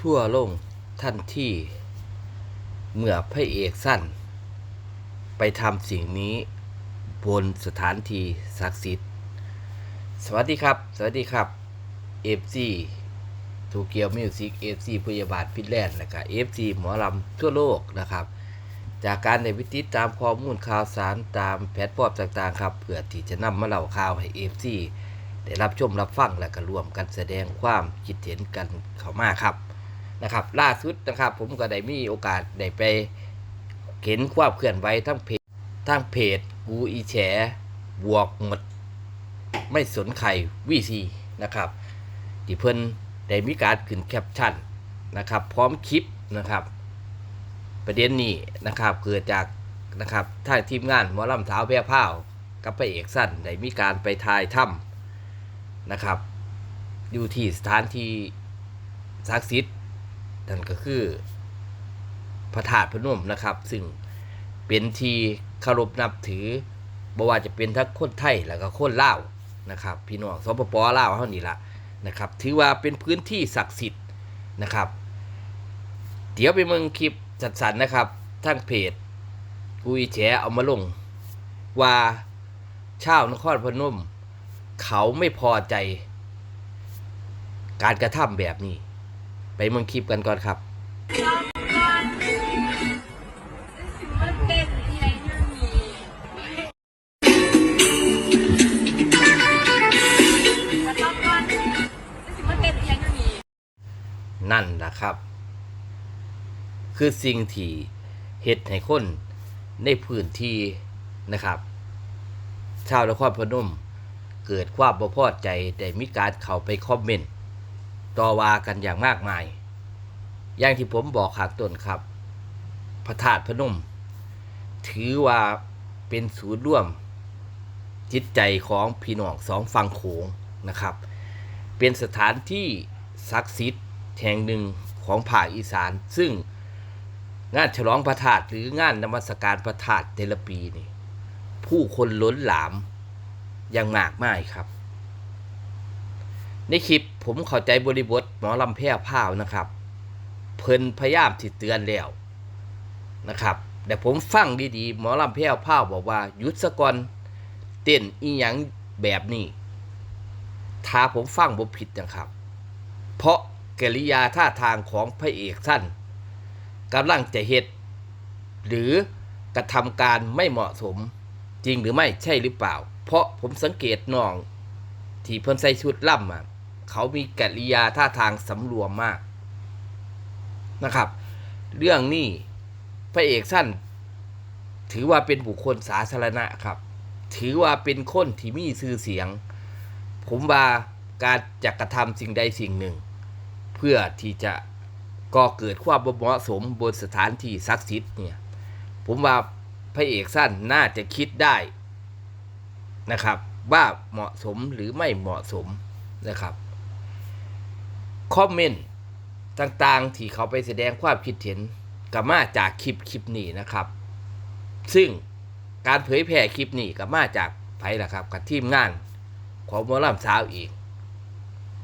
ทั่วโลกท่านที่เมื่อพระเอกสั้น ไปทำสิ่งนี้บนสถานที่ศักดิ์สิทธิ์ สวัสดีครับ สวัสดีครับเอฟซีทูเกียวมิวสิกเอฟซีพยาบาลฟินแลนด์และก็เอฟซีหมอลำทั่วโลกนะครับ จากการในวิติตามข้อมูลข่าวสารตามแพลตฟอร์มต่างๆครับเพื่อที่จะนำมาเล่าข่าวให้เอฟซีได้รับชมรับฟังและก็รวมกันแสดงความคิดเห็นกันเข้ามาครับ นะครับล่าสุดนะครับ ผมก็ได้มีโอกาสได้ไปเห็นความเคลื่อนไหวทั้งเพจทั้งเพจกูอีแฉบวกหมด ไม่สนใครวีซีนะครับที่เพิ่นได้มีการขึ้นแคปชั่นนะครับ พร้อมคลิปนะครับ ประเด็นนี้นะครับเกิดจากนะครับท่างทีมงานหมอลำเท้าแพร่พ้าวกับพระเอกสั้นได้มีการไปถ่ายถ้ำนะครับ อยู่ที่สถานที่ศักดิ์สิทธิ์ นั่นก็คือ พระธาตุพนมนะครับ ซึ่งเป็นที่เคารพนับถือบ่ว่าจะเป็นทั้งคนไทยแล้วก็คนลาวนะครับ พี่น้องสปปลาวเฮานี่ละนะครับ ถือว่าเป็นพื้นที่ศักดิ์สิทธิ์นะครับ เดี๋ยวไปเมืองคลิปจัดสรรนะครับทั้งเพจกุยแฉเอามาลง ว่าชาวนครพนม เขาไม่พอใจ การกระทำแบบนี้ ไปเมืองคลิปกันก่อนครับนั่นมีมันต้องการมันเต้นที่ไรนั่นมีนั่นแหละครับ คือสิ่งที่เฮ็ดให้คนในพื้นที่นะครับ ชาวนครพนม เกิดความบ่พอใจ ได้มีการเข้าไปคอมเมนต์ ต่อว่ากันอย่างมากมาย อย่างที่ผมบอกขางต้นครับ พระธาตุพนม ถือว่าเป็นศูนย์ร่วม จิตใจของพี่น้องสองฝั่งโขงนะครับ เป็นสถานที่ศักดิ์สิทธิ์แห่งหนึ่งของภาคอีสาน ซึ่งงานฉลองพระธาตุหรืองานนมัสการพระธาตุแต่ละปีนี่ผู้คนล้นหลามอย่างมากมายครับ ในคลิปผมเข้าใจบริบทหมอลำแพร่ผ้าวนะครับ เพิ่นพยายามที่เตือนแล้วนะครับแต่ผมฟังดีๆ หมอลำแพร่ผ้าวบอกว่าหยุดสะก่อนเต้นอีหยังแบบนี้ถ้าผมฟังบ่ผิดนะครับ เพราะกิริยาท่าทางของพระเอกสั้นกำลังจะเฮ็ดหรือกระทำการไม่เหมาะสมจริงหรือไม่ใช่หรือเปล่า เพราะผมสังเกตน้อง ที่เพิ่นใส่ชุดล่ำอะ เขามีกิริยาท่าทางสำรวมมากนะครับ เรื่องนี้พระเอกสั้น ถือว่าเป็นบุคคลสาธารณะครับ ถือว่าเป็นคนที่มีชื่อเสียง ผมว่าการจะกระทำสิ่งใดสิ่งหนึ่ง เพื่อที่จะก่อเกิดความเหมาะสมบนสถานที่ศักดิ์สิทธิ์เนี่ยผมว่าพระเอกสั้นน่าจะคิดได้นะครับ ว่าเหมาะสมหรือไม่เหมาะสมนะครับ คอมเมนต์ต่างๆ ที่เขาไปแสดงความคิดเห็นก็มาจากคลิปคลิปนี้นะครับ ซึ่งการเผยแพร่คลิปนี้ก็มาจากไผล่ะครับ กับทีมงานของมอลำสาวอีก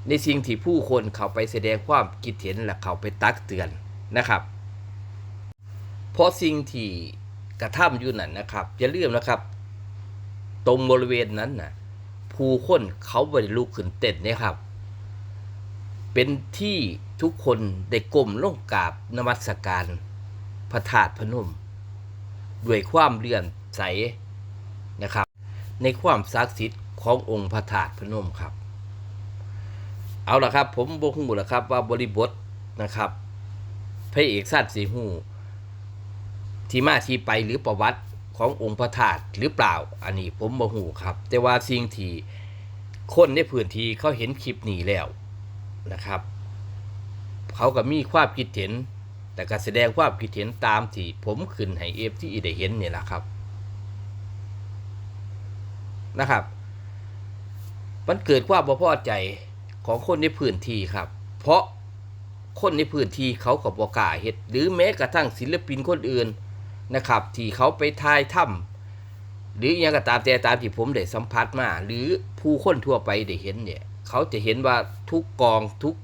ในสิ่งที่ผู้คนเขาไปแสดงความคิดเห็นและเขาไปตักเตือนนะครับ เพราะสิ่งที่กระทำอยู่นั่นนะครับอย่าลืมนะครับ ตรงบริเวณนั้นนะผู้คนเขาบริลุกขึ้นเต้นนี่ยครับ เป็นที่ทุกคนได้ก้มลงกราบนมัสการพระธาตุพนม ด้วยความเลื่อนใสนะครับ ในความศักดิ์สิทธิ์ขององค์พระธาตุพนมครับ เอาละครับ ผมบอกหูแล้วครับว่าบริบทนะครับพระเอกสัตว์สีหูที่มาที่ไปหรือประวัติขององค์พระธาตุหรือเปล่า อันนี้ผมบ่หูครับ แต่ว่าสิ่งที่คนในพื้นที่เขาเห็นคลิปนี้แล้ว นะครับ เขาก็มีความคิดเห็น แต่ก็แสดงความคิดเห็นตามที่ผมขึ้นให้เอฟที่ได้เห็นเนี่ยแหละครับนะครับ มันเกิดความบ่พอใจของคนในพื้นที่ครับ เพราะคนในพื้นที่เขาก็บ่กล้าเฮ็ดหรือแม้กระทั่งศิลปินคนอื่นนะครับ ที่เขาไปทายถ้ำหรืออหยังก็ตามแต่ตามที่ผมได้สัมผัสมา หรือผู้คนทั่วไปได้เห็นเนี่ย เขาจะเห็นว่าทุกกองทุก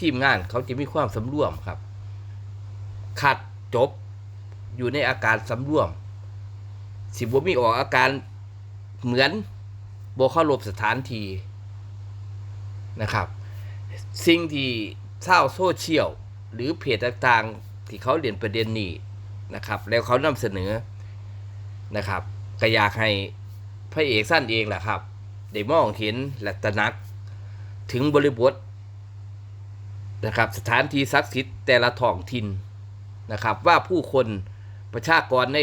ทีมงาน เขาจะมีความสำรวมครับ ขัดจบอยู่ในอาการสำรวม สิบ่มีออกอาการเหมือนโบเข้ารบสถานทีนะครับ สิ่งที่เช่าโซเชียลหรือเพจต่างๆ ที่เขาเรียนประเด็นนี้นะครับ แล้วเขานำเสนอนะครับก็อยากให้พระเอกสั้นเองแหละครับ ได้มองเห็นและตระหนัก ถึงบริบทนะครับสถานที่ศักดิ์สิทธิ์แต่ละท้องถิ่นนะครับ ว่าผู้คนประชากรใน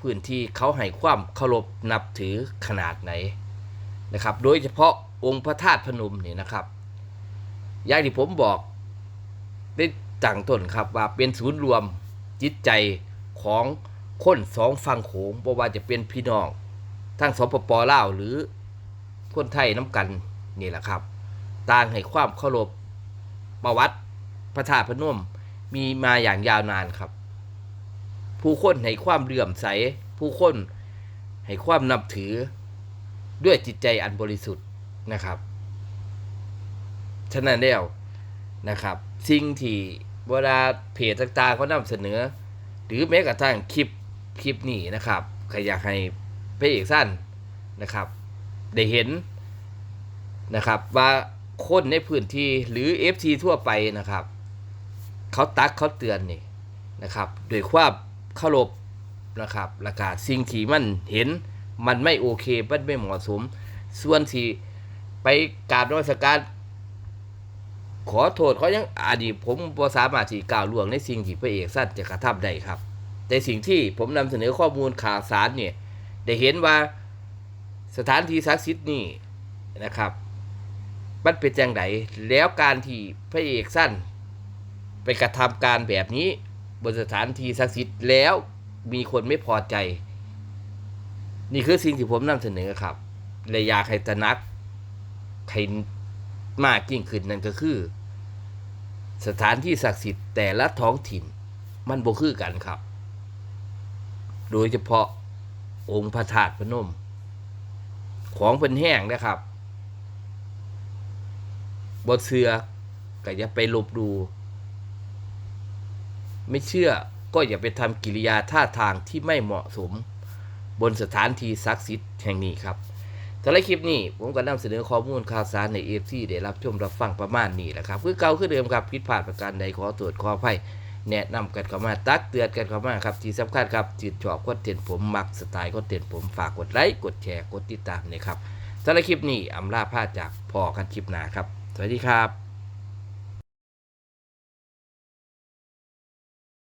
พื้นที่เขาให้ความเคารพนับถือขนาดไหนนะครับ โดยเฉพาะองค์พระธาตุพนมนี่นะครับอย่างที่ผมบอกได้ตั้งต้นครับว่าเป็นศูนย์รวมจิตใจของคนสองฝั่งโขงบ่ว่าจะเป็นพี่น้อง ทั้งสปปลาวหรือคนไทยน้ำกันนี่แหละครับ ต่างให้ความเคารพประวัติพระธาตุพนมมีมาอย่างยาวนานครับ ผู้คนให้ความเลื่อมใส ผู้คนให้ความนับถือด้วยจิตใจอันบริสุทธิ์นะครับ ฉะนั้นแล้วนะครับ สิ่งที่เวลาเพจต่างๆเขานำเสนอ หรือแม้กระทั่งคลิปคลิปนี้นะครับก็อยากให้พระเอกสั้นนะครับ ได้เห็นนะครับว่า คนในพื้นที่หรือ FT ทั่วไปนะครับ เขาตักเขาเตือนนี่นะครับโดวยความเคารพนะครับและกาสิ่งที่มันเห็นมันไม่โอเคมันไม่เหมาะสม ส่วนที่ไปกราบนมัสการขอโทษเขายังอดีตผมบ่สามารถที่กล่าวล่วงในสิ่งที่พระเอกสั้นจะกระทำได้ครับ แต่สิ่งที่ผมนำเสนอข้อมูลข่าวสารเนี่ยได้เห็นว่าสถานที่ศักดิ์สิทธิ์นี่นะครับ มันเป็นจังไดแล้วการที่พระเอกสั้นไปกระทำการแบบนี้ บนสถานที่ศักดิ์สิทธิ์แล้วมีคนไม่พอใจ นี่คือสิ่งที่ผมนำเสนอครับเลยอยากให้ตระหนักให้มากยิ่งขึ้นนั่นก็คือ สถานที่ศักดิ์สิทธิ์แต่ละท้องถิ่น มันบ่คือกันครับ โดยเฉพาะองค์พระธาตุพนม ของเป็นแห้งนะครับ บนเสือก็อย่าไปลบดู ไม่เชื่อก็อย่าไปทำกิริยาท่าทางที่ไม่เหมาะสม บนสถานที่ศักดิ์สิทธิ์แห่งนี้ครับสำหรับคลิปนี้ผมก็นำเสนอข้อมูลข่าวสารในเอฟซีได้รับชมรับฟังประมาณนี้แหละครับ คือเก่าคือเดิมครับผิดพลาดประการใดขอตรวจขออภัยแนะนำกันเข้ามาตักเตือนกันเข้ามาครับ ที่สำคัญครับจิตชอบกดเต็นผมมักสไตล์กดเต็นผมฝากกดไลค์กดแชร์กดติดตามเลยครับสำหรับคลิปนี้อำลาพาจากพอกันคลิปหนาครับ สวัสดีครับ